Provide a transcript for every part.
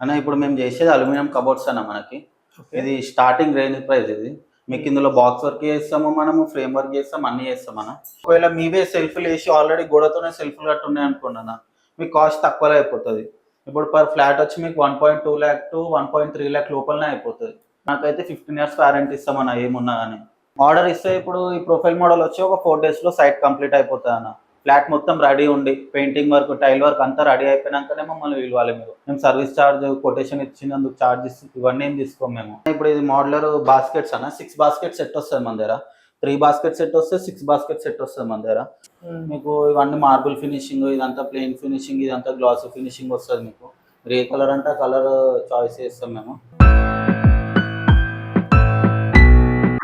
అన్న ఇప్పుడు మేము చేసేది అల్యూమినియం కబోర్డ్స్ అన్న మనకి. ఇది స్టార్టింగ్ రేంజ్ ప్రైస్ ఇది. మీకు ఇందులో బాక్స్ వర్క్ చేస్తాము మనము ఫ్రేమ్ వర్క్ చేస్తాం అన్ని చేస్తాం అన్న. ఒకవేళ మీవే సెల్ఫ్లు వేసి ఆల్రెడీ గోడతోనే సెల్ఫ్లు కట్టి ఉన్నాయి అనుకోండి అన్న మీకు కాస్ట్ తక్కువలో అయిపోతుంది. ఇప్పుడు పర్ ఫ్లాట్ వచ్చి మీకు one point two lakh to one point three lakh లోపలనే అయిపోతుంది. నాకైతే ఫిఫ్టీన్ ఇయర్స్ వారంటీ ఇస్తామన్న ఏమున్నా కానీ. ఆర్డర్ ఇస్తే ఇప్పుడు ఈ ప్రొఫైల్ మోడల్ వచ్చి ఒక ఫోర్ డేస్లో సైట్ కంప్లీట్ అయిపోతుంది అన్న ఫ్లాట్ మొత్తం రెడీ ఉండి పెయింటింగ్ వర్క్ టైల్ వర్క్ అంతా రెడీ అయిపోయినాకనే మమ్మల్ని పిలవాలి మీరు. మేము సర్వీస్ ఛార్జ్ కొటేషన్ ఇచ్చినందుకు ఛార్జెస్ ఇవన్నీ ఏం తీసుకోం మేము. ఇప్పుడు ఇది మోడలర్ బాస్కెట్స్ అన్న సిక్స్ బాస్కెట్ సెట్ వస్తుంది మన దగ్గర. త్రీ బాస్కెట్ సెట్ వస్తే సిక్స్ బాస్కెట్ సెట్ వస్తుంది మన దగ్గర. మీకు ఇవన్నీ మార్బుల్ ఫినిషింగ్ ఇదంతా ప్లెయిన్ ఫినిషింగ్ ఇదంతా గ్లాస్ ఫినిషింగ్ వస్తుంది మీకు. ఏ కలర్ అంటే కలర్ చాయిస్ చేస్తాం మేము.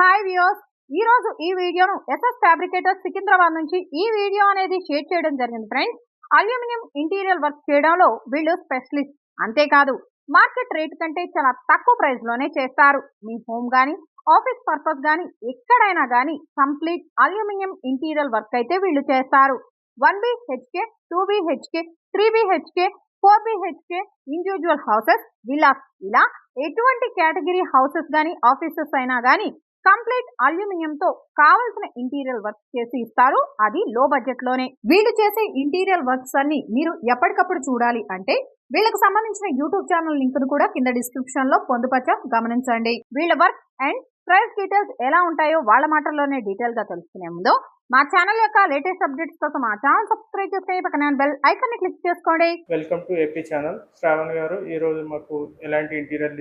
హాయ్ వ్యూస్ ఈ రోజు ఈ వీడియోను ఎస్ఎస్ ఫ్యాబ్రికేటర్ సికింద్రాబాద్ నుంచి ఈ వీడియో అనేది షేర్ చేయడం జరిగింది ఫ్రెండ్స్. అల్యూమినియం ఇంటీరియర్ వర్క్ చేయడంలో వీళ్ళు స్పెషలిస్ట్. అంతేకాదు మార్కెట్ రేట్ కంటే చాలా తక్కువ ప్రైస్లోనే చేస్తారు. మీ హోమ్ గానీ ఆఫీస్ పర్పస్ గానీ ఎక్కడైనా గానీ కంప్లీట్ అల్యూమినియం ఇంటీరియర్ వర్క్ అయితే వీళ్ళు చేస్తారు. One BHK two BHK three BHK four BHK individual houses villas ఇలా ఎటువంటి కేటగిరీ హౌసెస్ గానీ ఆఫీసెస్ అయినా గానీ కంప్లీట్ అల్యూమినియం తో కావలసిన ఇంటీరియర్ వర్క్ చేసి ఇస్తారు. అది లో బడ్జెట్లోనే వీళ్ళు చేసే ఇంటీరియర్ వర్క్స్ అన్ని మీరు ఎప్పటికప్పుడు చూడాలి అంటే వీళ్ళకి సంబంధించిన యూట్యూబ్ ఛానల్ లింక్ కూడా కింద డిస్క్రిప్షన్లో పొందుపరచాం. గమనించండి. వీళ్ళ వర్క్ అండ్ ప్రైస్ డీటెయిల్స్ ఎలా ఉంటాయో వాళ్ళ మాటల్లోనే డీటెయిల్గా తెలుసుకునే ముందు మా ఛానల్ యొక్క లేటెస్ట్ అప్డేట్స్ కోసం మా ఛానల్ సబ్స్క్రైబ్ చేస్తే పక్కన బెల్ ఐకాన్ని క్లిక్ చేసుకోండి. Welcome to AP channel. Shravan గారు ఈ రోజు మాకు ఎలాంటి ఇంటీరియర్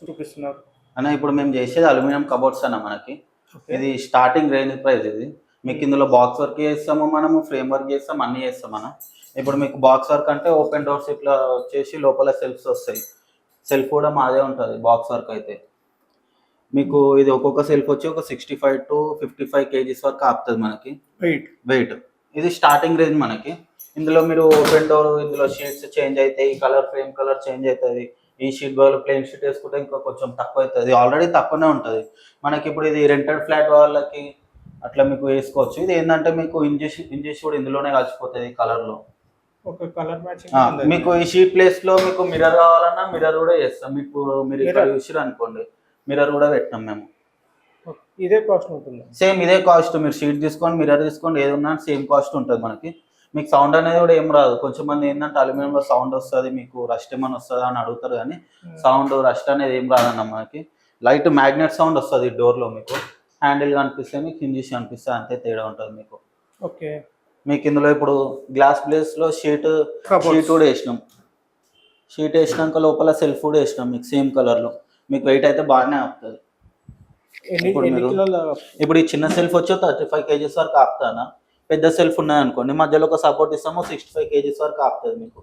చూపిస్తున్నారు? అన్న ఇప్పుడు మేము చేసేది అల్యూమినియం కబోర్డ్స్ అన్న మనకి. ఇది స్టార్టింగ్ రేంజ్ ప్రైస్ ఇది. మీకు ఇందులో బాక్స్ వర్క్ చేస్తాము మనము ఫ్రేమ్ వర్క్ చేస్తాం అన్ని చేస్తాం అన్న. ఇప్పుడు మీకు బాక్స్ వర్క్ అంటే ఓపెన్ డోర్స్ ఇట్లా వచ్చేసి లోపల సెల్ఫ్స్ వస్తాయి. సెల్ఫ్ కూడా మాదే ఉంటుంది బాక్స్ వర్క్ అయితే. మీకు ఇది ఒక్కొక్క సెల్ఫ్ వచ్చి ఒక sixty five to fifty five KGs వరకు ఆపుతుంది మనకి. వెయిట్ వెయిట్ ఇది స్టార్టింగ్ రేంజ్ మనకి. ఇందులో మీరు ఓపెన్ డోర్ ఇందులో షీట్స్ చేంజ్ అవుతాయి కలర్ ఫ్రేమ్ కలర్ చేంజ్ అవుతుంది ఈ షీట్ బదులు ప్లెయిన్ షీట్ వేసుకుంటే ఇంకా కొంచెం తక్కువ అవుతుంది ఆల్రెడీ తక్కువనే ఉంటుంది. మనకి ఇప్పుడు ఇది రెంటెడ్ ఫ్లాట్ వాళ్ళకి అట్లా మీకు వేసుకోవచ్చు. ఇది ఏంటంటే మీకు ఇంజెస్ ఇంజెస్ కూడా ఇందులోనే కలిసిపోతుంది కలర్లో ఒక కలర్ మ్యాచింగ్ మీకు ఈ షీట్ ప్లేస్లో మీకు మిర్రర్ కావాలన్నా మిర్రర్ కూడా చేస్తాం. మీకు మీరు ఇక్కడ. చూసిరు అనుకోండి మిర్రర్ కూడా పెట్టినాం మేము. ఇదే కాస్ట్ ఉంటుంది? సేమ్ ఇదే కాస్ట్ మీరు షీట్ తీసుకోండి మిర్రర్ తీసుకోండి ఏది ఉన్నా సేమ్ కాస్ట్ ఉంటుంది మనకి. మీకు సౌండ్ అనేది కూడా ఏం రాదు. కొంచెం మంది ఏంటంటే అల్యూమినియంలో సౌండ్ వస్తుంది మీకు రస్ట్ ఏమైనా వస్తుందా అని అడుగుతారు కానీ సౌండ్ రస్ట్ అనేది ఏం రాదన్న మనకి. లైట్ మ్యాగ్నెట్ సౌండ్ వస్తుంది డోర్లో మీకు. హ్యాండిల్ కనిపిస్తే మీకు హింజీస్ కనిపిస్తే అంతే తేడా ఉంటుంది మీకు. ఓకే. మీకు ఇందులో ఇప్పుడు గ్లాస్ ప్లేస్లో షీట్ షీట్ కూడా వేసినాం. షీట్ వేసినాక లోపల సెల్ఫ్ కూడా వేసినాం మీకు సేమ్ కలర్లో మీకు వెయిట్ అయితే బాగానే ఆపుతుంది. ఇప్పుడు ఈ చిన్న సెల్ఫ్ వచ్చి థర్టీ ఫైవ్ కేజీస్ వరకు ఆపుతానా? పెద్ద సెల్ఫ్ ఉన్నాయి అనుకోండి మధ్యలో ఒక సపోర్ట్ ఇస్తాము సిక్స్టీ ఫైవ్ కేజీస్ వరకు ఆపుతుంది మీకు.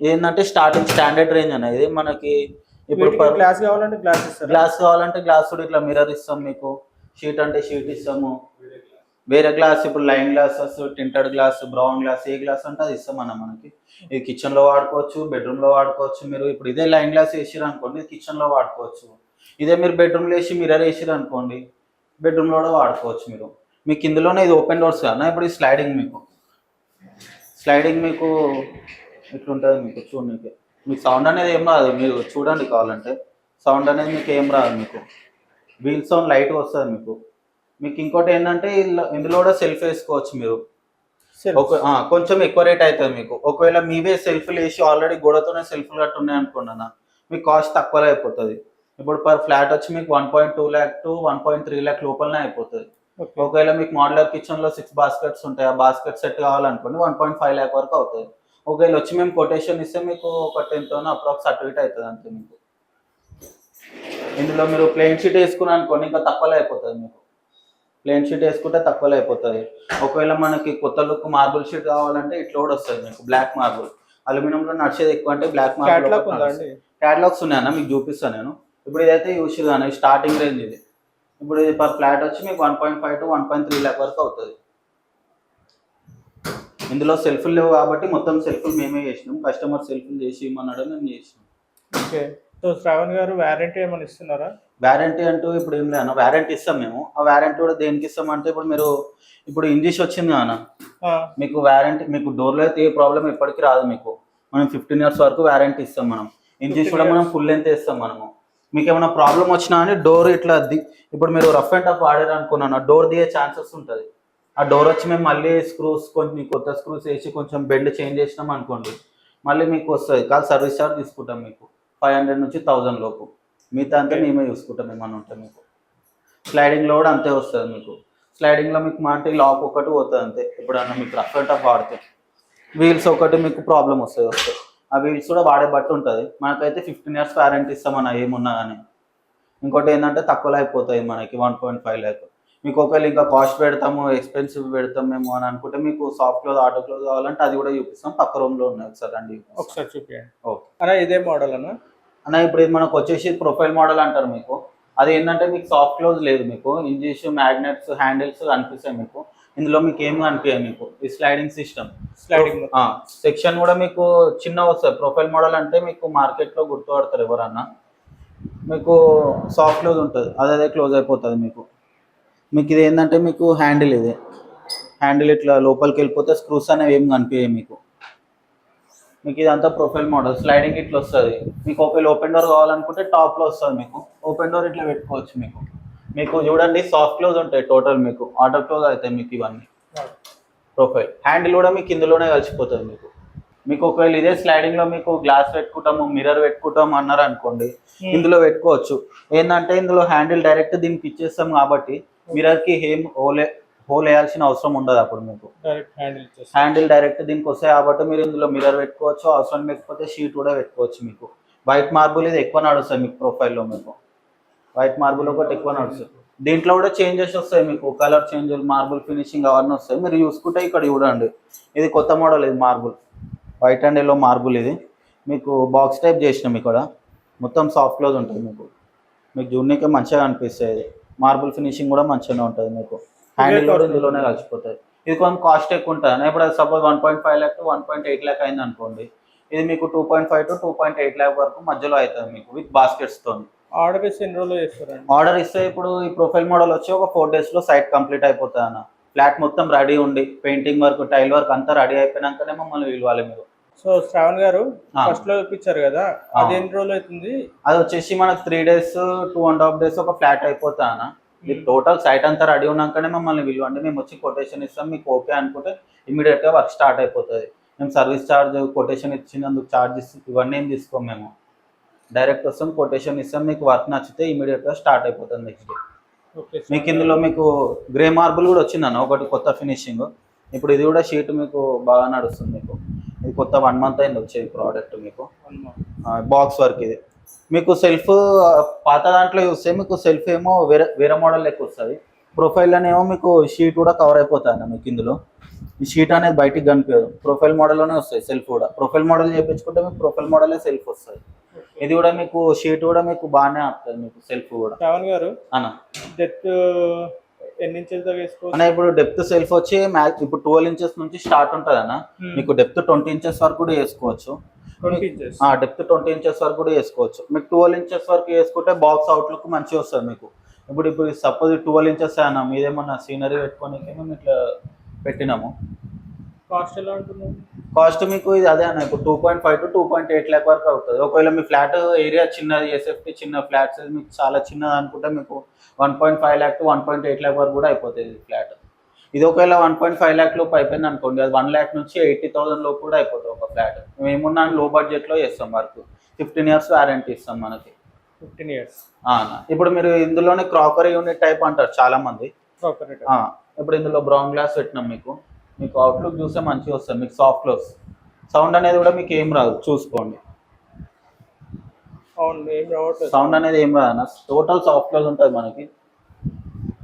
ఏంటంటే స్టార్టింగ్ స్టాండర్డ్ రేంజ్ అనేది మనకి ఇప్పుడు గ్లాస్ కావాలంటే గ్లాస్ ఇస్తారు? గ్లాస్ కావాలంటే గ్లాస్ కూడా ఇట్లా మిర్రర్ ఇస్తాం మీకు. షీట్ అంటే షీట్ ఇస్తాము. వేరే గ్లాస్ ఇప్పుడు line glasses tinted glass brown glass ఏ గ్లాస్ అంటే అది ఇస్తాం అన్న మనకి. ఇది కిచెన్లో వాడుకోవచ్చు బెడ్రూమ్లో వాడుకోవచ్చు మీరు. ఇప్పుడు ఇదే లైన్ గ్లాస్ వేసిరు అనుకోండి కిచెన్లో వాడుకోవచ్చు. ఇదే మీరు బెడ్రూమ్లో వేసి మిర్రర్ వేసిరు అనుకోండి బెడ్రూమ్లో కూడా వాడుకోవచ్చు మీరు. మీకు ఇందులోనే ఇది ఓపెన్ డోర్స్ కదా? ఇప్పుడు ఈ స్లైడింగ్ మీకు. స్లైడింగ్ మీకు ఇట్లుంటుంది మీకు చూడండి మీకు సౌండ్ అనేది ఏం రాదు మీరు చూడండి కావాలంటే. సౌండ్ అనేది మీకు ఏం రాదు మీకు. వీల్ సౌండ్ లైట్ వస్తుంది మీకు. మీకు ఇంకోటి ఏంటంటే ఇందులో కూడా సెల్ఫ్ వేసుకోవచ్చు మీరు. కొంచెం ఎక్కువ రేట్ అవుతుంది మీకు. ఒకవేళ మీవే సెల్ఫ్లు వేసి ఆల్రెడీ గోడతోనే సెల్ఫ్లు కట్టి ఉన్నాయి అనుకోండి అన్న మీకు కాస్ట్ తక్కువలో అయిపోతుంది. ఇప్పుడు పర్ ఫ్లాట్ వచ్చి మీకు one point two lakh to one point three lakh లోపలనే అయిపోతుంది. ఒకవేళ మీకు మోడలర్ కిచెన్లో సిక్స్ బాస్కెట్స్ ఉంటాయి ఆ బాస్కెట్ సెట్ కావాలనుకోండి వన్ పాయింట్ ఫైవ్ ల్యాక్ వరకు అవుతుంది ఒకవేళ వచ్చి మేము కొటేషన్ ఇస్తే మీకు ఒక టెన్తో అప్రాక్స్ అటు ఇటు అవుతుంది అంతే మీకు. ఇందులో మీరు ప్లెయిన్ షీట్ వేసుకుని అనుకోండి ఇంకా తక్కువలో అయిపోతుంది మీకు. ప్లెయిన్ షీట్ వేసుకుంటే తక్కువలో అయిపోతుంది ఒకవేళ మనకి కొత్త లుక్ మార్బుల్ షీట్ కావాలంటే ఇట్లా కూడా వస్తుంది మీకు బ్లాక్ మార్బుల్ అల్యూమినియంలో నడిచేది ఎక్కువ అంటే బ్లాక్ మార్బుల్ క్యాటలాగ్స్ ఉన్నాయన్న మీకు చూపిస్తాను నేను. ఇప్పుడు ఇదైతే యూస్ కానీ స్టార్టింగ్ రేంజ్ ఇది. ఇప్పుడు ఇది పర్ ఫ్లాట్ వచ్చి మీకు one point five to one point three lakh వరకు అవుతుంది. ఇందులో సెల్ఫ్లు లేవు కాబట్టి మొత్తం సెల్ఫ్లు మేమే చేసినాం. కస్టమర్ సెల్ఫ్లు చేసి ఇమ్మన్నాడు మేము చేసినాం. ఓకే. సో శ్రావణ్ గారు వారంటీ ఏమైనా ఇస్తున్నారా? వారంటీ అంటూ ఇప్పుడు ఏం లేదు వారంటీ ఇస్తాం మేము. ఆ వారంటీ కూడా దేనికి ఇస్తాం అంటే ఇప్పుడు మీరు ఇప్పుడు ఇంగ్లీష్ వచ్చింది అన్న మీకు వారంటీ మీకు డోర్లో అయితే ఏ ప్రాబ్లం ఎప్పటికీ రాదు మీకు. మనం ఫిఫ్టీన్ ఇయర్స్ వరకు వారంటీ ఇస్తాం మనం. ఇంజిన్స్ కూడా మనం ఫుల్ లెంత్ ఇస్తాం మనము. మీకు ఏమైనా ప్రాబ్లం వచ్చినా అని డోర్ ఇట్లా ది ఇప్పుడు మీరు రఫ్ అండ్ టఫ్ వాడారు అనుకున్నాను డోర్ దిగే ఛాన్సెస్ ఉంటుంది. ఆ డోర్ వచ్చి మేము మళ్ళీ స్క్రూస్ కొంచెం కొత్త స్క్రూస్ వేసి కొంచెం బెండ్ చేంజ్ చేసినాం అనుకోండి మళ్ళీ మీకు వస్తుంది. కాదు సర్వీస్ చార్జ్ తీసుకుంటాం మీకు. ఫైవ్ హండ్రెడ్ నుంచి థౌజండ్ లోపు. మిగతా అంతా మేమే చూసుకుంటాం ఏమన్నా ఉంటే మీకు. స్లైడింగ్లో కూడా అంతే వస్తుంది మీకు. స్లైడింగ్లో మీకు మాంటి లాక్ ఒకటి పోతుంది అంతే. ఎప్పుడన్నా మీకు రఫ్ అండ్ టఫ్ ఆడితే. వీల్స్ ఒకటి మీకు ప్రాబ్లం వస్తుంది వస్తుంది. ఆ వీల్స్ కూడా వాడే బట్టి ఉంటుంది. మనకైతే ఫిఫ్టీన్ ఇయర్స్ వారంటీ ఇస్తామన్న ఏమున్నా కానీ ఇంకోటి ఏంటంటే తక్కువలో అయిపోతాయి మనకి వన్ పాయింట్ ఫైవ్ ల్యాక్ మీకు ఒకవేళ ఇంకా కాస్ట్ పెడతాము ఎక్స్పెన్సివ్ పెడతాం మేము అని అనుకుంటే మీకు సాఫ్ట్ క్లోజ్ ఆటో క్లోజ్ కావాలంటే అది కూడా చూపిస్తాం. పక్క రూమ్లో ఉన్నాయి ఒకసారి రండి ఒకసారి చూపించండి ఓకే. అన్న ఇదే మోడల్ అన్న? అన్న ఇప్పుడు ఇది మనకు వచ్చేసి ప్రొఫైల్ మోడల్ అంటారు మీకు. అది ఏంటంటే మీకు సాఫ్ట్ క్లోజ్ లేదు మీకు. ఇంజిన్స్ మ్యాగ్నెట్స్ హ్యాండిల్స్ కనిపిస్తాయి మీకు. ఇందులో మీకు ఏమి కనిపించాయి మీకు? ఈ స్లైడింగ్ సిస్టమ్ స్లైడింగ్ సెక్షన్ కూడా మీకు చిన్న వస్తుంది. ప్రొఫైల్ మోడల్ అంటే మీకు మార్కెట్లో గుర్తుపడతారు ఎవరన్నా. మీకు సాఫ్ట్ క్లోజ్ ఉంటుంది. అదే అదే క్లోజ్ అయిపోతుంది మీకు. మీకు ఇది ఏంటంటే మీకు హ్యాండిల్ ఇది. హ్యాండిల్ ఇట్లా లోపలికి వెళ్ళిపోతే స్క్రూస్ అనేవి ఏం కనిపించాయి మీకు. మీకు ఇదంతా ప్రొఫైల్ మోడల్ స్లైడింగ్ ఇట్లా వస్తుంది. మీకు ఒకవేళ ఓపెన్ డోర్ కావాలనుకుంటే టాప్లో వస్తుంది మీకు. ఓపెన్ డోర్ ఇట్లా పెట్టుకోవచ్చు మీకు. మీకు చూడండి సాఫ్ట్ క్లోజ్ ఉంటాయి టోటల్ మీకు. ఆటో క్లోజ్ అవుతాయి మీకు ఇవన్నీ. ప్రొఫైల్ హ్యాండిల్ కూడా మీకు ఇందులోనే కలిసిపోతుంది మీకు. మీకు ఒకవేళ ఇదే స్లైడింగ్లో మీకు గ్లాస్ పెట్టుకుంటాము మిర్రర్ పెట్టుకుంటాము అన్నారు అనుకోండి ఇందులో పెట్టుకోవచ్చు. ఏంటంటే ఇందులో హ్యాండిల్ డైరెక్ట్ దీనికి ఇచ్చేస్తాం కాబట్టి మిర్రర్కి ఏం హోలే హోల్ వేయాల్సిన అవసరం ఉండదు అప్పుడు మీకు. హ్యాండిల్ డైరెక్ట్ దీనికి వస్తాయి కాబట్టి మీరు ఇందులో మిర్రర్ పెట్టుకోవచ్చు అవసరం లేకపోతే షీట్ కూడా పెట్టుకోవచ్చు మీకు. వైట్ మార్బుల్ ఇది ఎక్కువ నడుస్తుంది మీకు ప్రొఫైల్లో మీకు. వైట్ మార్బుల్ ఒకటి ఎక్కువ నడుస్తుంది. దీంట్లో కూడా చేంజెస్ వస్తాయి మీకు. కలర్ చేంజ్ మార్బుల్ ఫినిషింగ్ అవన్నీ వస్తాయి. మీరు చూసుకుంటే ఇక్కడ చూడండి. ఇది కొత్త మోడల్ ఇది marble. White and yellow marble ఇది. మీకు బాక్స్ టైప్ చేసినాం ఇక్కడ. మొత్తం సాఫ్ట్ క్లోజ్ ఉంటుంది మీకు. మీకు జూన్నీకే మంచిగా అనిపిస్తుంది మార్బుల్ ఫినిషింగ్ కూడా మంచిగానే ఉంటుంది మీకు. హ్యాండిల్ కూడా ఇందులోనే కలిసిపోతుంది ఇది కొంచెం కాస్ట్ ఎక్కువ ఉంటుంది ఇప్పుడు suppose one point five lakh to one point eight lakh అయింది అనుకోండి ఇది మీకు two point five to two point eight lakh వరకు మధ్యలో అవుతుంది మీకు విత్ బాస్కెట్స్తో ఆర్డర్ ఇస్తే ఎన్ని రోజులు చేస్తారండి? ఆర్డర్ ఇస్తే ఇప్పుడు ఈ ప్రొఫైల్ మోడల్ వచ్చి ఒక ఫోర్ డేస్లో సైట్ కంప్లీట్ అయిపోతుంది అన్న. ఫ్లాట్ మొత్తం రెడీ ఉండి పెయింటింగ్ వర్క్ టైల్ వర్క్ అంతా రెడీ అయిపోయినాకనే మమ్మల్ని పిలవాలి మీరు. సో శ్రావణ్ గారు. ఫస్ట్లో చూపించారు కదా. అది ఎన్ని రోజులు అవుతుంది? అది వచ్చేసి మనకు three days two and half days ఒక ఫ్లాట్ అయిపోతా అన్న. ఇది టోటల్ సైట్ అంతా రెడీ ఉన్నాకనే మమ్మల్ని విలువండి మేము వచ్చి కొటేషన్ ఇస్తాం మీకు ఓకే అనుకుంటే immediate గా వర్క్ స్టార్ట్ అయిపోతుంది. మేము సర్వీస్ ఛార్జ్ కొటేషన్ ఇచ్చినందుకు ఛార్జెస్ ఇవన్నీ ఏం తీసుకోం మేము. డైరెక్ట్ వస్తాం కొటేషన్ ఇస్తాం మీకు వర్క్ నచ్చితే immediate గా స్టార్ట్ అయిపోతుంది నెక్స్ట్ డే మీకు ఇందులో మీకు గ్రే మార్బుల్ కూడా వచ్చిందన్న ఒకటి కొత్త ఫినిషింగ్ ఇప్పుడు ఇది కూడా షీట్ మీకు బాగా నడుస్తుంది మీకు. ఇది కొత్త వన్ మంత్ అయింది వచ్చేది ప్రోడక్ట్ మీకు. బాక్స్ వర్క్ ఇది. మీకు సెల్ఫ్ పాత దాంట్లో చూస్తే మీకు సెల్ఫ్ ఏమో వేరే వేరే మోడల్ లెక్క వస్తుంది. ప్రొఫైల్లోనేమో మీకు షీట్ కూడా కవర్ అయిపోతుంది అన్న మీకు ఇందులో. ఈ షీట్ అనేది బయటికి కనిపించదు. ప్రొఫైల్ మోడల్లోనే వస్తాయి సెల్ఫ్ కూడా. ప్రొఫైల్ మోడల్ చేయించుకుంటే మీకు ప్రొఫైల్ మోడలే సెల్ఫ్ వస్తుంది ఇది కూడా మీకు షీట్ కూడా మీకు బాగానే వస్తుంది మీకు సెల్ఫ్ కూడా. శ్రావణ్ గారు అన్న. డెత్ ఎన్ని ఇంచెస్ దాకా వేసుకోవచ్చు? అన్న ఇప్పుడు డెప్త్ సెల్ఫ్ వచ్చి మ్యాక్స్ ఇప్పుడు ట్వెల్వ్ ఇంచెస్ నుంచి స్టార్ట్ ఉంటుంది అన్న. మీకు డెప్త్ ట్వంటీ ఇంచెస్ వరకు కూడా వేసుకోవచ్చు. డెప్త్ ట్వంటీ ఇంచెస్ వరకు కూడా వేసుకోవచ్చు. మీకు ట్వెల్వ్ ఇంచెస్ వరకు వేసుకుంటే బాక్స్ అవుట్లుక్ మంచిగా వస్తుంది మీకు. ఇప్పుడు ఇప్పుడు సపోజ్ ట్వెల్వ్ ఇంచెస్ అన్న మీదేమన్నా సీనరీ పెట్టుకొని మేము ఇట్లా పెట్టినాము. కాస్ట్ ఎలా ఉంటుంది? కాస్ట్ మీకు ఇది అదే అన్న ఇప్పుడు two point five to two point eight lakh వరకు అవుతుంది. ఒకవేళ మీ ఫ్లాట్ ఏరియా చిన్నది ఎస్ఎఫ్టీ చిన్న ఫ్లాట్ సైజ్ మీకు చాలా చిన్నది అనుకుంటే మీకు one point five lakh to one point eight lakh వరకు కూడా అయిపోతుంది ఇది ఫ్లాట్. ఇది ఒకవేళ వన్ పాయింట్ ఫైవ్ ల్యాక్ లోపు అయిపోయింది అనుకోండి అది వన్ ల్యాక్ నుంచి ఎయిటీ థౌసండ్ లోపు కూడా అయిపోతుంది ఒక ఫ్లాట్. మేము ఏమున్నా లో బడ్జెట్లో చేస్తాం వర్క్. ఫిఫ్టీన్ ఇయర్స్ వారంటీ ఇస్తాం మనకి. ఫిఫ్టీన్ ఇయర్స్ ఇప్పుడు మీరు ఇందులోనే క్రాకరీ యూనిట్ టైప్ అంటారు చాలా మంది ఇప్పుడు ఇందులో బ్రౌన్ గ్లాస్ పెట్టినాం మీకు? మీకు అవుట్లుక్ చూస్తే మంచిగా వస్తుంది మీకు సాఫ్ట్ క్లోజ్ సౌండ్ అనేది కూడా మీకు ఏం రాదు చూసుకోండి. సౌండ్ అనేది ఏం రాదు అన్న టోటల్ సాఫ్ట్ క్లోజ్ ఉంటుంది మనకి.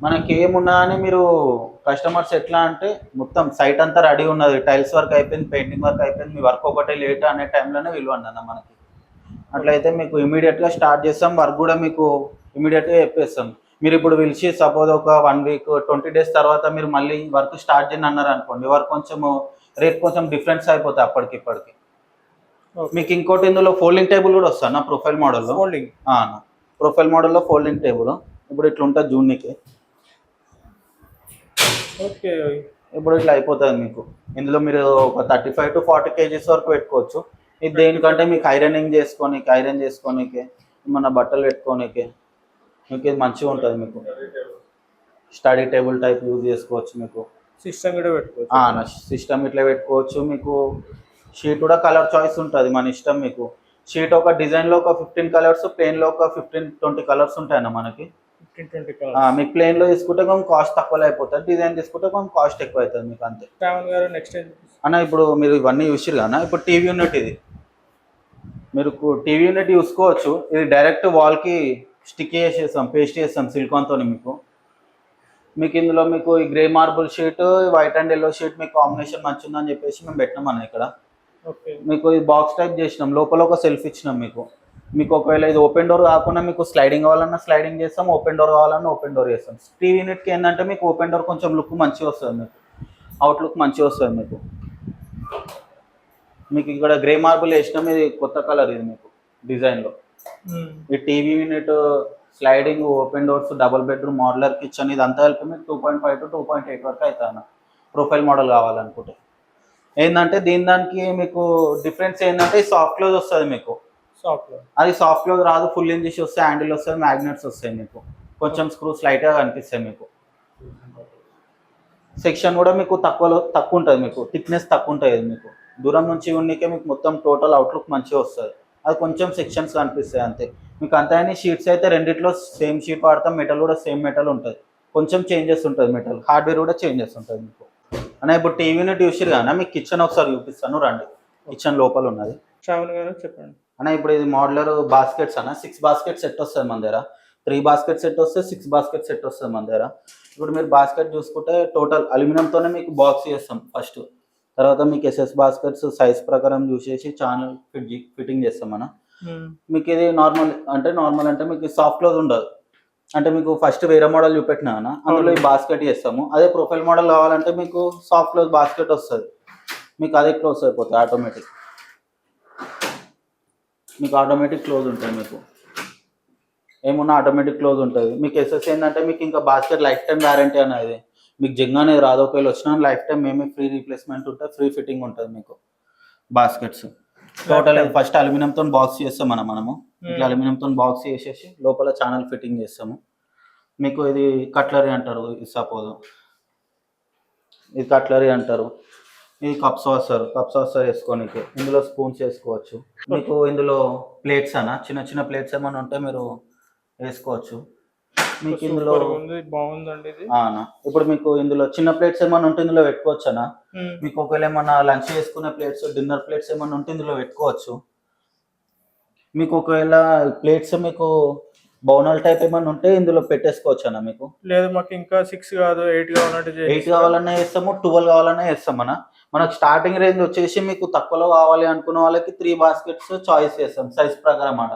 మనకి ఏమున్నా అని మీరు కస్టమర్స్ ఎట్లా అంటే మొత్తం సైట్ అంతా రెడీ ఉన్నది. టైల్స్ వర్క్ అయిపోయింది పెయింటింగ్ వర్క్ అయిపోయింది మీ వర్క్ ఒకటే లేట్ అనే టైంలోనే విలువండి అన్న మనకి. అట్లయితే మీకు ఇమీడియట్గా స్టార్ట్ చేస్తాం వర్క్ కూడా మీకు ఇమీడియట్గా చెప్పేస్తాం. మీరు ఇప్పుడు పిలిచి సపోజ్ ఒక వన్ వీక్ ట్వంటీ డేస్ తర్వాత మీరు మళ్ళీ వర్క్ స్టార్ట్ చేయని అన్నారు అనుకోండి వర్క్ కొంచెం రేట్ కొంచెం డిఫరెన్స్ అయిపోతుంది అప్పటికి ఇప్పటికి. మీకు ఇంకోటి ఇందులో ఫోల్డింగ్ టేబుల్ కూడా వస్తుంది? నా ప్రొఫైల్ మోడల్లో హోల్డింగ్ ప్రొఫైల్ మోడల్లో ఫోల్డింగ్ టేబుల్ ఇప్పుడు ఇట్లా ఉంటుంది జూన్నికి ఓకే. ఇప్పుడు ఇట్లా అయిపోతుంది మీకు. ఇందులో మీరు ఒక thirty five to forty KGs వరకు పెట్టుకోవచ్చు. ఇది దేనికంటే మీకు ఐరనింగ్ చేసుకోనికి ఐరన్ చేసుకోనికి మన బట్టలు పెట్టుకోనికి. మీకు ఇది మంచిగా ఉంటుంది మీకు? స్టడీ టేబుల్ టైప్ యూజ్ చేసుకోవచ్చు మీకు. సిస్టమ్ కూడా పెట్టుకోవచ్చు. సిస్టమ్ ఇట్లా పెట్టుకోవచ్చు. మీకు షీట్ కూడా కలర్ చాయిస్ ఉంటుంది మన ఇష్టం మీకు. షీట్ ఒక డిజైన్లో ఒక ఫిఫ్టీన్ కలర్స్ ప్లేన్లో ఒక ఫిఫ్టీన్ ట్వంటీ కలర్స్ ఉంటాయన్న మనకి. మీకు ప్లేన్లో తీసుకుంటే కొంచెం కాస్ట్ తక్కువలో అయిపోతుంది. డిజైన్ తీసుకుంటే కొంచెం కాస్ట్ ఎక్కువ అవుతుంది మీకు అంతే. గారు నెక్స్ట్? అన్న ఇప్పుడు మీరు ఇవన్నీ చూసిరు కదా ఇప్పుడు టీవీ యూనిట్ ఇది. మీరు టీవీ యూనిట్ చూసుకోవచ్చు ఇది డైరెక్ట్ వాల్కి స్టిక్ చేసేస్తాం పేస్ట్ చేస్తాం సిలికాన్తో మీకు. మీకు ఇందులో మీకు ఈ grey marble sheet white and yellow sheet మీకు కాంబినేషన్ మంచిగా చెప్పేసి మేము పెట్టినాం అన్న ఇక్కడ. ఓకే. మీకు ఈ బాక్స్ టైప్ చేసినాం లోపల ఒక సెల్ఫ్ ఇచ్చినాం మీకు. మీకు ఒకవేళ ఇది ఓపెన్ డోర్ కాకుండా మీకు స్లైడింగ్ కావాలన్నా స్లైడింగ్ చేస్తాం ఓపెన్ డోర్ కావాలన్నా ఓపెన్ డోర్ చేస్తాం. టీవీ యూనిట్కి ఏంటంటే మీకు ఓపెన్ డోర్ కొంచెం లుక్ మంచిగా వస్తుంది మీకు. అవుట్ లుక్ మంచిగా వస్తుంది మీకు. మీకు ఇక్కడ గ్రే మార్బుల్ వేసినాం ఇది కొత్త కలర్ ఇది మీకు డిజైన్లో. ఈ TV unit sliding open doors double bedroom modular kitchen ఇదంతా కలిపి మీకు two point five to two point eight వరకు అవుతుంది అన్న ప్రొఫైల్ మోడల్ కావాలనుకుంటే. ఏంటంటే దీని దానికి మీకు డిఫరెన్స్ ఏంటంటే సాఫ్ట్ క్లోజ్ వస్తుంది మీకు. షాప్లో అది సాఫ్ట్ క్లోజ్ రాదు ఫుల్ ఇంజిష్ వస్తే హ్యాండిల్ వస్తుంది మ్యాగ్నెట్స్ వస్తాయి మీకు. కొంచెం స్క్రూస్ లైట్గా కనిపిస్తాయి మీకు. సెక్షన్ కూడా మీకు తక్కువలో తక్కువ ఉంటుంది మీకు. థిక్నెస్ తక్కువ ఉంటుంది మీకు. దూరం నుంచి ఉన్నకే మీకు మొత్తం టోటల్ అవుట్లుక్ మంచిగా వస్తుంది. అది కొంచెం సెక్షన్స్ కనిపిస్తాయి అంతే. మీకు అంతే అని షీట్స్ అయితే రెండిట్లో సేమ్ షీట్ వాడతాం మెటల్ కూడా సేమ్ మెటల్ ఉంటుంది. కొంచెం చేంజెస్ ఉంటుంది మెటల్ హార్డ్వేర్ కూడా చేంజెస్ ఉంటుంది మీకు. అన్న ఇప్పుడు టీవీని ట్యూషన్ కానీ మీకు కిచెన్ ఒకసారి చూపిస్తాను రండి. కిచెన్ లోపల ఉన్నది. శ్రావణ్ గారు చెప్పండి. అన్న ఇప్పుడు ఇది మోడలర్ బాస్కెట్స్ అన్న సిక్స్ బాస్కెట్ సెట్ వస్తుంది మన దగ్గర. త్రీ బాస్కెట్ సెట్ వస్తే సిక్స్ బాస్కెట్ సెట్ వస్తుంది మన దగ్గర. ఇప్పుడు మీరు బాస్కెట్ చూసుకుంటే టోటల్ అల్యూమినియంతోనే మీకు బాక్స్ చేస్తాం ఫస్ట్ తర్వాత మీకు ఎస్ఎస్ బాస్కెట్స్ సైజ్ ప్రకారం చూసేసి ఛానల్ ఫిట్ ఫిట్టింగ్ చేస్తాం మనం. మ్మ్. మీకు ఇది నార్మల్ అంటే నార్మల్ అంటే మీకు సాఫ్ట్ క్లోజ్ ఉండదు. అంటే మీకు ఫస్ట్ వేరే మోడల్ చూపెట్టినా అందులో ఈ బాస్కెట్ చేస్తాము. అదే ప్రొఫైల్ మోడల్ కావాలంటే మీకు సాఫ్ట్ క్లోజ్ బాస్కెట్ వస్తుంది. మీకు అదే క్లోజ్ అయిపోతుంది ఆటోమేటిక్ మీకు ఆటోమేటిక్ క్లోజ్ ఉంటుంది మీకు. ఏమున్నా ఆటోమేటిక్ క్లోజ్ ఉంటుంది. మీకు ఎస్ఎస్ ఏంటంటే మీకు ఇంకా బాస్కెట్ లైఫ్ టైం వ్యారంటీ అనేది మీకు జంగ్ అనేది రాదు. ఒకవేళ వచ్చిన లైఫ్ టైం మేమే ఫ్రీ రీప్లేస్మెంట్ ఉంటుంది ఫ్రీ ఫిట్టింగ్ ఉంటుంది మీకు బాస్కెట్స్. టోటల్ ఫస్ట్ అల్యూమినియంతో బాక్స్ చేస్తాం మనం మనము. ఇట్లా అల్యూమినియంతో బాక్స్ చేసేసి లోపల ఛానల్ ఫిట్టింగ్ చేస్తాము. మీకు ఇది కట్లరీ అంటారు సపోజ్. ఇది కట్లరీ అంటారు. ఇది కప్ సాసర్ కప్ సాసర్ వేసుకోనికి. ఇందులో స్పూన్స్ వేసుకోవచ్చు. మీకు ఇందులో ప్లేట్స్ అన్న చిన్న చిన్న ప్లేట్స్ ఏమైనా ఉంటే మీరు వేసుకోవచ్చు. మీకు ఇందులో బాగుందండి ఇది. అన్న ఇప్పుడు మీకు ఇందులో చిన్న ప్లేట్స్ ఏమైనా ఉంటే ఇందులో పెట్టుకోవచ్చు అన్న మ్మ్. మీకు ఒకవేళ ఏమన్నా లంచ్ చేసుకునే ప్లేట్స్ డిన్నర్ ప్లేట్స్ ఏమన్నా ఉంటే ఇందులో పెట్టుకోవచ్చు. మీకు ఒకవేళ ప్లేట్స్ మీకు బౌనల్ టైప్ ఏమన్నా ఉంటే ఇందులో పెట్టేసుకోవచ్చు అన్న మీకు? లేదు మాకు ఇంకా సిక్స్ కాదు ఎయిట్ కావాలంటే ఎయిట్ కావాలన్నా వేస్తాము ట్వెల్వ్ కావాలన్నా వేస్తాం మన మనకు స్టార్టింగ్ రేంజ్ వచ్చేసి మీకు తక్కువలో కావాలి అనుకున్న వాళ్ళకి త్రీ బాస్కెట్స్ చాయిస్ చేస్తాం సైజ్ ప్రకారం ఆడ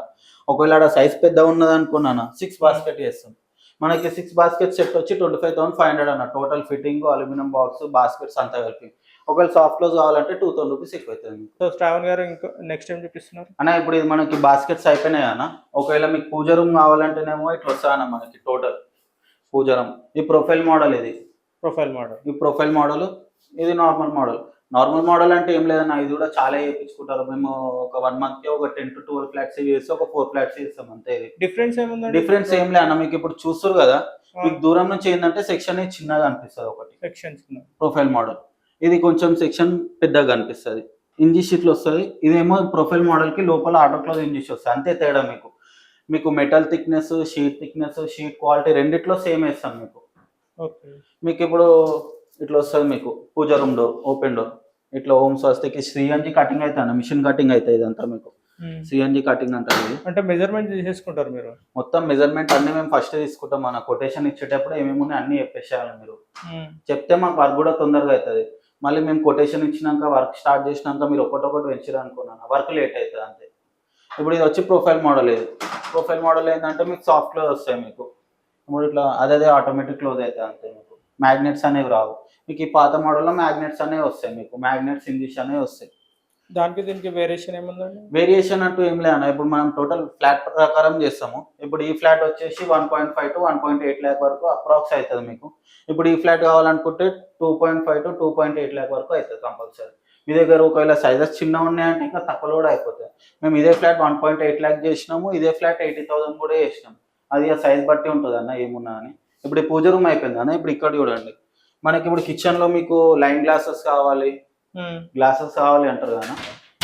ఒకవేళ ఆడ సైజ్ పెద్ద ఉన్నది అనుకున్నాను సిక్స్ బాస్కెట్ చేస్తాం. మనకి సిక్స్ బాస్కెట్ సెట్ వచ్చి twenty five thousand five hundred అన్న total fitting aluminium box baskets అంతా కలిపి. ఒకవేళ సాఫ్ట్ క్లోజ్ కావాలంటే టూ థౌసండ్ రూపీస్ ఎక్కువ అవుతుంది. సో శ్రావణ్ గారు ఇంకా నెక్స్ట్ టైం చూపిస్తున్నారు? అన్న ఇప్పుడు ఇది మనకి బాస్కెట్స్ అయిపోయినాయి అన్న. ఒకవేళ మీకు పూజ రూమ్ కావాలంటేనేమో ఇట్లా వస్తాయన్న మనకి టోటల్ పూజ రూమ్ ఈ ప్రొఫైల్ మోడల్ ఇది. ప్రొఫైల్ మోడల్ ఈ ప్రొఫైల్ మోడల్ ఇది నార్మల్ మోడల్ నార్మల్ మోడల్ అంటే ఏం లేదన్న ఇది కూడా చాలా చేయించుకుంటారు. మేము ఒక వన్ మంత్కి ఒక టెన్ టు ట్వెల్వ్ ఫ్లాట్స్ చేసి ఒక ఫోర్ ఫ్లాట్స్ చేస్తాం అంతే. డిఫరెన్స్ ఏముందండి? డిఫరెన్స్ ఏం లే అన్న మీకు ఇప్పుడు చూస్తారు కదా మీకు దూరం నుంచి ఏంటంటే సెక్షన్ చిన్నగా అనిపిస్తుంది ఒకటి. సెక్షన్స్ ప్రొఫైల్ మోడల్ ఇది కొంచెం సెక్షన్ పెద్దగా అనిపిస్తుంది. ఇంజి షీట్లు వస్తుంది. ఇదేమో ప్రొఫైల్ మోడల్కి లోపల ఆటో క్లోజ్ ఇంజిష్ వస్తుంది. అంతే తేడా మీకు. మీకు metal thickness sheet thickness sheet quality రెండిట్లో సేమ్ వేస్తాం మీకు. ఓకే. మీకు ఇప్పుడు ఇట్లా వస్తుంది మీకు. Puja room door open door ఇట్లా ఓమ్స్ వస్తే సిఎన్జి కటింగ్ అవుతుంది మిషన్ కటింగ్ అవుతుంది ఇదంతా మీకు. సిఎన్జి కటింగ్ అంటారు ఇది. అంటే మెజర్మెంట్ తీసేసుకుంటారు మీరు? మొత్తం మెజర్మెంట్ అన్ని మేము ఫస్ట్ తీసుకుంటాం. మన కొటేషన్ ఇచ్చేటప్పుడు ఏమేమి ఉన్నాయి అన్ని చెప్పేసేయాలి మీరు. చెప్తే మాకు వర్క్ కూడా తొందరగా అవుతుంది మళ్ళీ మేము కొటేషన్ ఇచ్చినాక వర్క్ స్టార్ట్ చేసినాక మీరు ఒకటొకటి వెంచరు అనుకున్నాను. వర్క్ లేట్ అవుతుంది అంతే. ఇప్పుడు ఇది వచ్చి ప్రొఫైల్ మోడల్ ఇది. ప్రొఫైల్ మోడల్ ఏంటంటే మీకు సాఫ్ట్ క్లోజ్ వస్తాయి మీకు. ఇప్పుడు ఇట్లా అదే ఆటోమేటిక్ క్లోజ్ అవుతుంది అంతే మీకు. మ్యాగ్నెట్స్ అనేవి రావు. మీకు ఈ పాత మోడల్లో మ్యాగ్నెట్స్ అనేవి వస్తాయి మీకు. మ్యాగ్నెట్స్ ఇంగ్లీష్ అనేవి వస్తాయి. దానికి దీనికి వేరియేషన్ ఏముందండి? వేరియేషన్ అంటూ ఏం లేదన్న. ఇప్పుడు మనం టోటల్ ఫ్లాట్ ప్రకారం చేస్తాము. ఇప్పుడు ఈ ఫ్లాట్ వచ్చేసి one point five to one point eight lakh వరకు అప్రాక్స్ అవుతుంది మీకు. ఇప్పుడు ఈ ఫ్లాట్ కావాలనుకుంటే two point five to two point eight lakh వరకు అవుతుంది కంపల్సరీ మీ దగ్గర ఒకవేళ సైజెస్ చిన్న ఉన్నాయంటే ఇంకా తక్కువలో కూడా అయిపోతాయి. మేము ఇదే flat one point eight lakh చేసినాము. ఇదే ఫ్లాట్ ఎయిటీ థౌసండ్ కూడా చేసినాం. అది ఆ సైజ్ బట్టి ఉంటుంది అన్న ఏమున్నా అని. ఇప్పుడు ఈ పూజ రూమ్ అయిపోయింది అన్న ఇప్పుడు ఇక్కడ చూడండి. మనకి ఇప్పుడు కిచెన్లో మీకు లైన్ గ్లాసెస్ కావాలి. గ్లాసెస్ కావాలి అంటారు కదా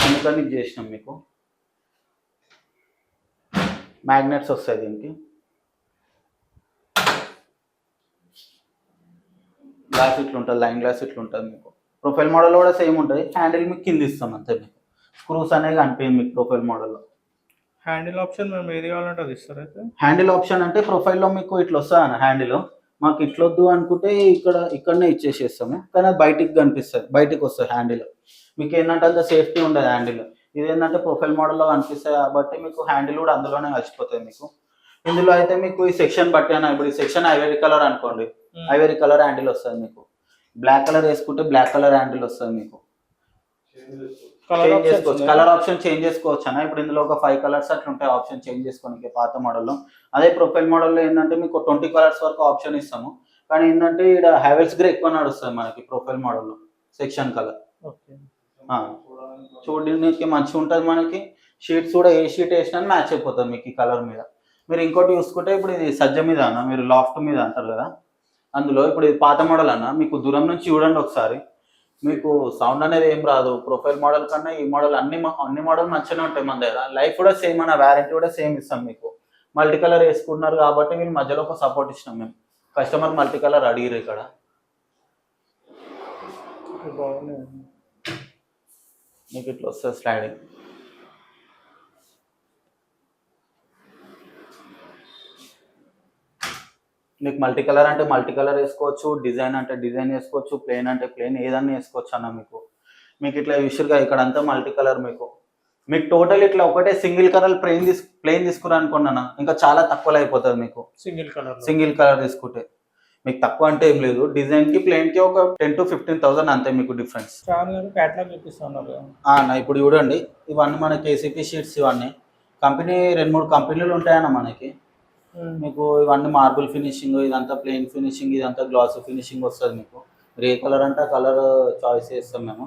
అందుకని చేసినాం మీకు. మ్యాగ్నెట్స్ వస్తాయి దీనికి. గ్లాస్ ఇట్లా ఉంటుంది లైన్ గ్లాస్ ఇట్లా ఉంటుంది మీకు. ప్రొఫైల్ మోడల్ కూడా సేమ్ ఉంటుంది. హ్యాండిల్ మీకు కింద ఇస్తాం అంతే మీకు. స్క్రూస్ అనేవి కనిపించదు మీకు ప్రొఫైల్ మోడల్లో హ్యాండిల్ ఆప్షన్ మేము ఏది కావాలంటే అది ఇస్తారు అయితే? హ్యాండిల్ ఆప్షన్ అంటే ప్రొఫైల్లో మీకు ఇట్లా వస్తుంది అన్న హ్యాండిల్ మాకు ఇట్లా వద్దు అనుకుంటే ఇక్కడ ఇక్కడనే ఇచ్చేసేస్తాము. కానీ అది బయటికి కనిపిస్తుంది. బయటికి వస్తుంది హ్యాండిల్ మీకు ఏంటంటే అంత సేఫ్టీ ఉండదు హ్యాండిల్ ఇది ఏంటంటే ప్రొఫైల్ మోడల్లో కనిపిస్తాయి కాబట్టి మీకు హ్యాండిల్ కూడా అందులోనే కలిసిపోతుంది మీకు. ఇందులో అయితే మీకు ఈ సెక్షన్ బట్టి అన్న ఇప్పుడు ఈ సెక్షన్ ఐవరీ కలర్ అనుకోండి. ఐవరీ కలర్ హ్యాండిల్ వస్తుంది మీకు. బ్లాక్ కలర్ వేసుకుంటే బ్లాక్ కలర్ హ్యాండిల్ వస్తుంది మీకు. చేంజ్ చేసుకోవచ్చు. కలర్ ఆప్షన్ చేంజ్ చేసుకోవచ్చు అన్న. ఇప్పుడు ఇందులో ఒక ఫైవ్ కలర్స్ అట్లా ఉంటాయి. ఆప్షన్ చేంజ్ చేసుకోనికి పాత మోడల్లో. అదే ప్రొఫైల్ మోడల్లో ఏంటంటే మీకు ట్వంటీ కలర్స్ వరకు ఆప్షన్ ఇస్తాము. కానీ ఏంటంటే ఇక్కడ హ్యావెల్స్ గ్రే ఎక్కువ నడుస్తుంది మనకి ప్రొఫైల్ మోడల్లో. సెక్షన్ కలర్ ఓకే చూడడానికి మంచిగా ఉంటుంది మనకి. షీట్స్ కూడా ఏ షీట్ వేసినా మ్యాచ్ అయిపోతుంది మీకు ఈ కలర్ మీద. మీరు ఇంకోటి చూసుకుంటే ఇప్పుడు ఇది సజ్జ మీద అన్న. మీరు లాఫ్ట్ మీద అంటారు కదా. అందులో ఇప్పుడు ఇది పాత మోడల్ అన్న. మీకు దూరం నుంచి చూడండి ఒకసారి. మీకు సౌండ్ అనేది ఏం రాదు. ప్రొఫైల్ మోడల్ కన్నా ఈ మోడల్ అన్ని అన్ని మోడల్ మంచిగానే ఉంటాయి మన దగ్గర. లైఫ్ కూడా సేమ్ అన్న వ్యారంటీ కూడా సేమ్ ఇస్తాం మీకు. మల్టీ కలర్ వేసుకుంటున్నారు కాబట్టి మీరు మధ్యలో ఒక సపోర్ట్ ఇచ్చినాం మేము. కస్టమర్ మల్టీ కలర్ అడిగిరు ఇక్కడ మీకు ఇట్లా వస్తుంది స్లైడింగ్ మీకు మల్టీ కలర్ అంటే మల్టీ కలర్ వేసుకోవచ్చు డిజైన్ అంటే డిజైన్ వేసుకోవచ్చు ప్లేన్ అంటే ప్లేన్ ఏదన్నా వేసుకోవచ్చు అన్న మీకు. మీకు ఇట్లా విషురుగా ఇక్కడ అంతా మల్టీ కలర్ మీకు. మీకు టోటల్ ఇట్లా ఒకటే సింగిల్ కలర్ ప్లేన్ తీసు ప్లేన్ తీసుకురా అనుకున్నాను ఇంకా చాలా తక్కువలో అయిపోతుంది మీకు. సింగిల్ కలర్ సింగిల్ కలర్ తీసుకుంటే. మీకు తక్కువ అంటే ఏం లేదు. డిజైన్కి ప్లేన్కి ఒక టెన్ టు ఫిఫ్టీన్ థౌసండ్ అంతే మీకు డిఫరెన్స్ అన్న ఇప్పుడు చూడండి. ఇవన్నీ మన కేసీపీ షీట్స్ ఇవన్నీ. కంపెనీ రెండు మూడు కంపెనీలు ఉంటాయన్న మనకి. మీకు ఇవన్నీ మార్బుల్ ఫినిషింగ్ ఇదంతా ప్లెయిన్ ఫినిషింగ్ ఇదంతా గ్లాస్ ఫినిషింగ్ వస్తుంది మీకు. గ్రే కలర్ అంటే కలర్ చాయిస్ చేస్తాం మేము.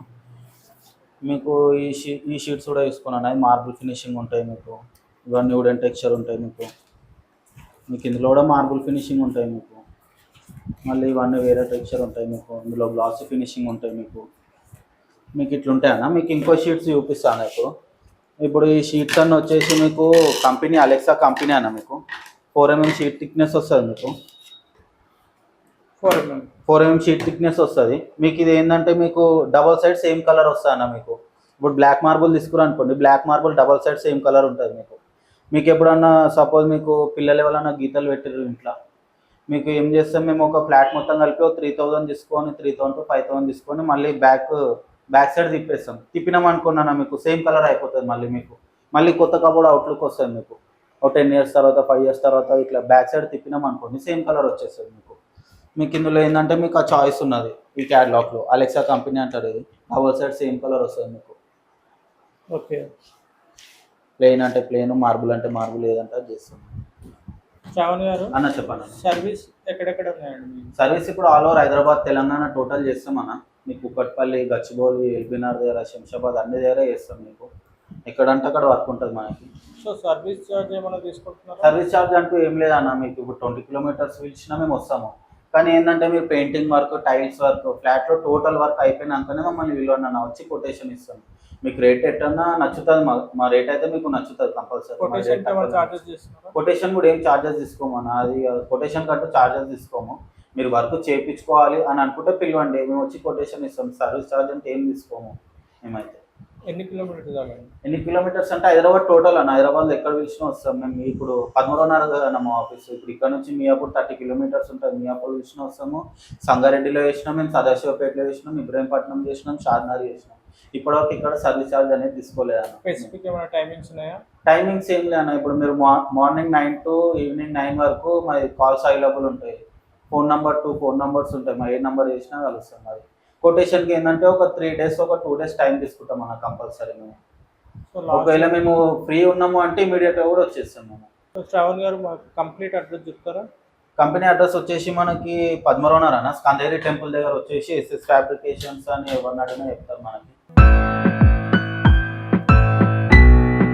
మీకు ఈ షీ ఈ షీట్స్ కూడా తీసుకున్నాను అవి మార్బుల్ ఫినిషింగ్ ఉంటాయి మీకు. ఇవన్నీ వుడెన్ టెక్స్చర్ ఉంటాయి మీకు. మీకు ఇందులో కూడా మార్బుల్ ఫినిషింగ్ ఉంటాయి మీకు. మళ్ళీ ఇవన్నీ వేరే టెక్స్చర్ ఉంటాయి మీకు. ఇందులో గ్లాస్ ఫినిషింగ్ ఉంటాయి మీకు. మీకు ఇట్లుంటాయన్నా మీకు ఇంకో షీట్స్ చూపిస్తాను ఇప్పుడు. ఇప్పుడు ఈ షీట్స్ అన్నీ వచ్చేసి మీకు కంపెనీ అలెక్సా కంపెనీ అన్న మీకు. ఫోర్ ఎంఎం షీట్ థిక్నెస్ వస్తుంది మీకు. Four MM four MM sheet thickness వస్తుంది. మీకు ఇది ఏంటంటే మీకు డబల్ సైడ్ సేమ్ కలర్ వస్తుంది అన్న మీకు. ఇప్పుడు బ్లాక్ మార్బుల్ తీసుకురా అనుకోండి black marble double side same colour ఉంటుంది మీకు. మీకు ఎప్పుడన్నా సపోజ్ మీకు పిల్లలు ఎవరైనా గీతలు పెట్టారు ఇంట్లో. మీకు ఏం చేస్తాం మేము ఒక ఫ్లాట్ మొత్తం కలిపి ఒక త్రీ థౌజండ్ తీసుకొని three thousand to five thousand తీసుకొని మళ్ళీ బ్యాక్ బ్యాక్ సైడ్ తిప్పేస్తాం. తిప్పినాం అనుకున్నాను మీకు సేమ్ కలర్ అయిపోతుంది మళ్ళీ మీకు. మళ్ళీ కొత్త కబోర్డ్ అవుట్లుక్ వస్తుంది మీకు. ఒక టెన్ ఇయర్స్ తర్వాత ఫైవ్ ఇయర్స్ తర్వాత ఇట్లా బ్యాక్ సైడ్ తిప్పినాం అనుకోండి సేమ్ కలర్ వచ్చేస్తుంది మీకు. మీకు ఇందులో ఏంటంటే మీకు ఆ చాయిస్ ఉన్నది ఈ క్యాటలాగ్లో అలెక్సా కంపెనీ అంటారు ఇది. డబల్ సైడ్ సేమ్ కలర్ వస్తుంది మీకు. ఓకే. ప్లెయిన్ అంటే ప్లెయిన్ మార్బుల్ అంటే మార్బుల్ ఏదంటే అది చేస్తాం. శ్రావణ్ గారు? అన్న చెప్పండి సర్వీస్ ఎక్కడెక్కడ ఉన్నాయండి? సర్వీస్ ఇప్పుడు all over Hyderabad Telangana total చేస్తాం అన్న. మీకు కుక్కట్పల్లి గచ్చిబౌలి ఎల్బీనార్ దగ్గర శంషాబాద్ అన్ని దగ్గర చేస్తాం మీకు. ఎక్కడంటే అక్కడ వర్క్ ఉంటుంది మనకి. సో సర్వీస్ చార్జ్ ఏమైనా తీసుకుంటున్నారా? సర్వీస్ ఛార్జ్ అంటూ ఏం లేదన్న మీకు ఇప్పుడు ట్వంటీ కిలోమీటర్స్ పిలిచినా మేము వస్తాము. కానీ ఏంటంటే మీరు పెయింటింగ్ వర్క్ టైల్స్ వర్క్ ఫ్లాట్లో టోటల్ వర్క్ అయిపోయినాకనే మమ్మల్ని విలువన్న వచ్చి కొటేషన్ ఇస్తాం. మీకు రేట్ ఎట్టన్నా నచ్చుతుంది మా మా రేట్ అయితే మీకు నచ్చుతుంది కంపల్సరీ. కొటేషన్ కూడా ఏం చార్జెస్ తీసుకోమన్న అది కొటేషన్ కట్టు చార్జెస్ తీసుకోము. మీరు వర్క్ చేయించుకోవాలి అని అనుకుంటే పిలవండి. మేము వచ్చి కొటేషన్ ఇస్తాం. సర్వీస్ ఛార్జ్ అంటే ఏం తీసుకోము. మేమైతే ఎన్ని కిలోమీటర్స్ ఎన్ని కిలోమీటర్స్ అంటే హైదరాబాద్ టోటల్ అన్న. హైదరాబాద్ ఎక్కడ పిలిచినా వస్తాం మేము. ఇప్పుడు పదమూడున్నర కదా మా ఆఫీస్. ఇప్పుడు ఇక్కడ నుంచి మియాపూర్ థర్టీ కిలోమీటర్స్ ఉంటుంది. మియాపూర్ పిలిచినా వస్తాము. సంగారెడ్డిలో వేసినాం మేము. సదాశివపేటలో వేసినాం ఇబ్రహీంపట్నం చేసినాం. షాద్నగర్ చేసినాం. ఇప్పటివరకు ఇక్కడ సర్వీస్ ఛార్జ్ అనేది తీసుకోలేదన్న స్పెసిఫిక్ ఏమైనా టైమింగ్స్ ఉన్నాయా? టైమింగ్స్ ఏం లేనా ఇప్పుడు మీరు morning nine to evening nine వరకు మరి కాల్స్ అవైలబుల్ ఉంటాయి. Phone number two phone numbers ఉంటాయి. మరి ఏ నెంబర్ చేసినా కలుస్తాం మరి. కొటేషన్కి ఏంటంటే ఒక త్రీ డేస్ ఒక టూ డేస్ టైం తీసుకుంటాం మన కంపల్సరీ మేము. సో ఒకవేళ మేము ఫ్రీ ఉన్నాము అంటే ఇమీడియట్గా కూడా వచ్చేస్తాం మేము. శ్రావణ్ గారు మాకు కంప్లీట్ అడ్రస్ చెప్తారా? కంపెనీ అడ్రస్ వచ్చేసి మనకి పద్మరోనర్ అన్న స్కందేరి టెంపుల్ దగ్గర వచ్చేసి ఎస్ఎస్ ఫ్యాబ్రికేషన్స్ అని ఎవరిని అడిగినా చెప్తారు మనకి.